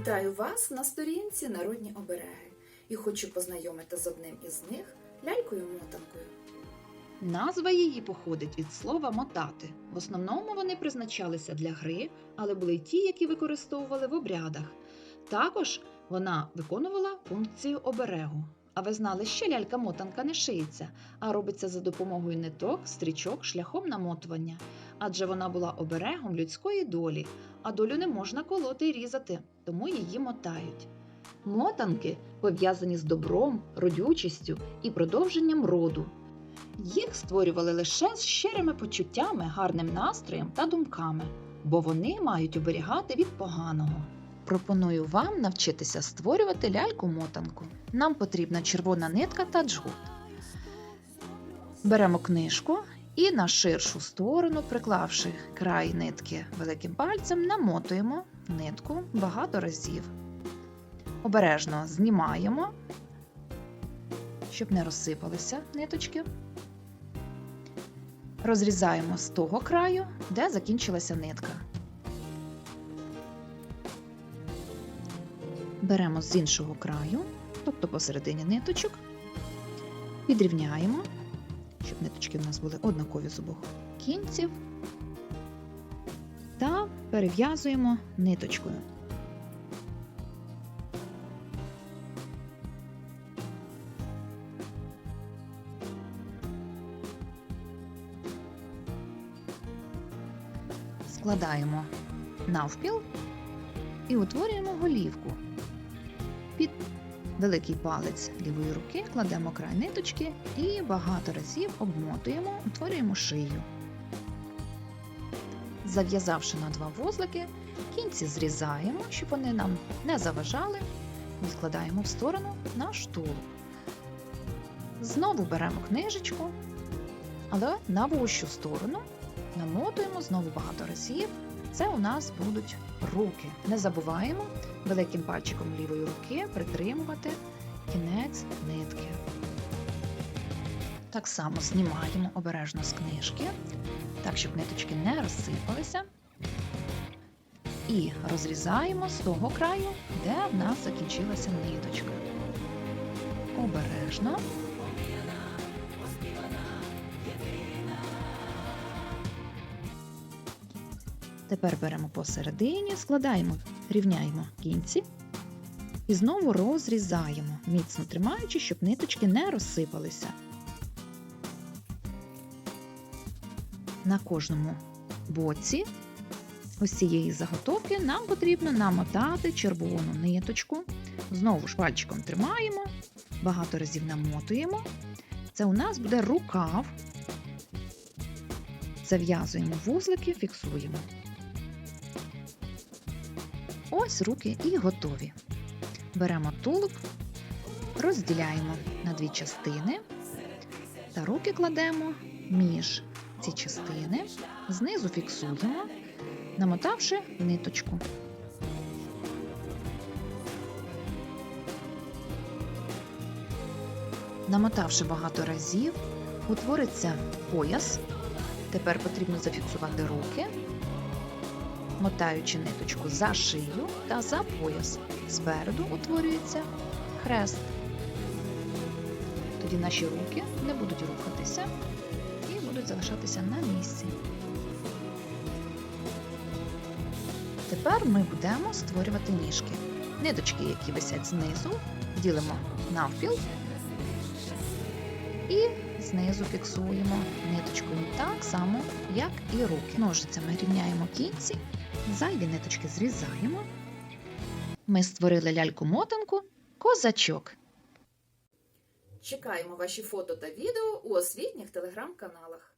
Вітаю вас на сторінці Народні обереги і хочу познайомити з одним із них лялькою мотанкою. Назва її походить від слова мотати. В основному вони призначалися для гри, але були ті, які використовували в обрядах. Також вона виконувала функцію оберегу. А ви знали, що лялька-мотанка не шиється, а робиться за допомогою ниток, стрічок, шляхом намотування. Адже вона була оберегом людської долі, а долю не можна колоти і різати, тому її мотають. Мотанки пов'язані з добром, родючістю і продовженням роду. Їх створювали лише з щирими почуттями, гарним настроєм та думками, бо вони мають оберігати від поганого. Пропоную вам навчитися створювати ляльку-мотанку. Нам потрібна червона нитка та джгут. Беремо книжку і на ширшу сторону, приклавши край нитки великим пальцем, намотуємо нитку багато разів. Обережно знімаємо, щоб не розсипалися ниточки. Розрізаємо з того краю, де закінчилася нитка. Беремо з іншого краю, тобто посередині ниточок, підрівняємо, щоб ниточки в нас були однакові з обох кінців, та перев'язуємо ниточкою. складаємо навпіл і утворюємо голівку. Під великий палець лівої руки кладемо край ниточки і багато разів обмотуємо, утворюємо шию. Зав'язавши на два вузлики, кінці зрізаємо, щоб вони нам не заважали, відкладаємо в сторону наш тулуб. Знову беремо книжечку, але на вущу сторону намотуємо знову багато разів. Це у нас будуть руки. Не забуваємо великим пальчиком лівої руки притримувати кінець нитки. Так само знімаємо обережно з книжки, так, щоб ниточки не розсипалися. І розрізаємо з того краю, де в нас закінчилася ниточка. Обережно. Тепер беремо посередині, складаємо, рівняємо кінці і знову розрізаємо, міцно тримаючи, щоб ниточки не розсипалися. На кожному боці ось цієї заготовки нам потрібно намотати червону ниточку. Знову ж пальчиком тримаємо, багато разів намотуємо. Це у нас буде рукав. Зав'язуємо вузлики, фіксуємо. Ось руки і готові. Беремо тулуб, розділяємо на дві частини та руки кладемо між ці частини, знизу фіксуємо, намотавши ниточку. Намотавши багато разів, утвориться пояс. Тепер потрібно зафіксувати руки мотаючи ниточку за шию та за пояс. Спереду утворюється хрест. Тоді наші руки не будуть рухатися і будуть залишатися на місці. Тепер ми будемо створювати ніжки. Ниточки, які висять знизу, ділимо навпіл і знизу фіксуємо ниточкою так само, як і руки. Ножицями рівняємо кінці Зайві ниточки зрізаємо. Ми створили ляльку-мотанку козачок. Чекаємо ваші фото та відео у освітніх телеграм-каналах.